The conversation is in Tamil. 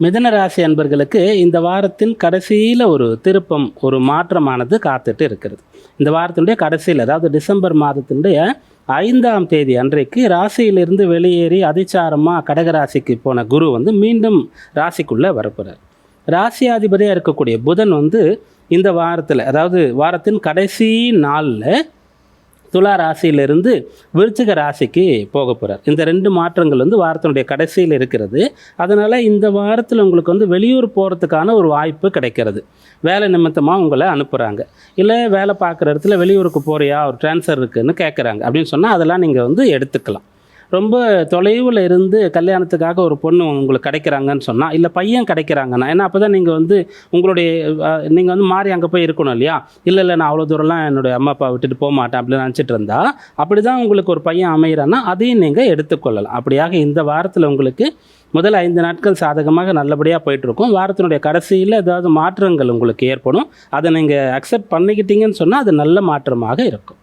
மிதன ராசி அன்பர்களுக்கு இந்த வாரத்தின் கடைசியில் ஒரு திருப்பம் ஒரு மாற்றமானது காத்துட்டு இருக்கிறது. இந்த வாரத்தினுடைய கடைசியில் அதாவது டிசம்பர் மாதத்தினுடைய ஐந்தாம் தேதி அன்றைக்கு ராசியிலிருந்து வெளியேறி அதிச்சாரமாக கடகராசிக்கு போன குரு வந்து மீண்டும் ராசிக்குள்ளே வரப்போகிறார் ராசியாதிபதியாக இருக்கக்கூடிய புதன் வந்து இந்த வாரத்தில் அதாவது வாரத்தின் கடைசி நாளில் துலா ராசியிலிருந்து விருச்சிக ராசிக்கு போக போகிறார் இந்த ரெண்டு மாற்றங்கள் வந்து வாரத்தினுடைய கடைசியில் இருக்கிறது. அதனால் இந்த வாரத்தில் உங்களுக்கு வந்து வெளியூர் போகிறதுக்கான ஒரு வாய்ப்பு கிடைக்கிறது. வேலை நிமித்தமாக உங்களை அனுப்புகிறாங்க இல்லை வேலை பார்க்குற இடத்துல வெளியூருக்கு போறியா? ஒரு ட்ரான்ஸ்ஃபர் இருக்குன்னு கேட்குறாங்க அப்படின்னு சொன்னால் அதெல்லாம் நீங்கள் வந்து எடுத்துக்கலாம். ரொம்ப தொலைவில் இருந்து கல்யாணத்துக்காக ஒரு பொண்ணு உங்களுக்கு கிடைக்கிறாங்கன்னு சொன்னால் இல்லை பையன் கிடைக்கிறாங்கன்னா ஏன்னா அப்போ தான் நீங்கள் வந்து உங்களுடைய நீங்கள் வந்து மாறி அங்கே போய் இருக்கணும் இல்லையா? இல்லை இல்லை நான் அவ்வளோ தூரம்லாம் என்னுடைய அம்மா அப்பா விட்டுட்டு போக மாட்டேன் அப்படின்னு நினச்சிட்டு இருந்தா அப்படி தான் உங்களுக்கு ஒரு பையன் அமைகிறான்னா அதையும் நீங்கள் எடுத்துக்கொள்ளலாம் அப்படியாக இந்த வாரத்தில் உங்களுக்கு முதல் ஐந்து நாட்கள் சாதகமாக நல்லபடியாக போயிட்டுருக்கும். வாரத்தினுடைய கடைசியில் ஏதாவது மாற்றங்கள் உங்களுக்கு ஏற்படும். அதை நீங்கள் அக்செப்ட் பண்ணிக்கிட்டீங்கன்னு சொன்னால் அது நல்ல மாற்றமாக இருக்கும்.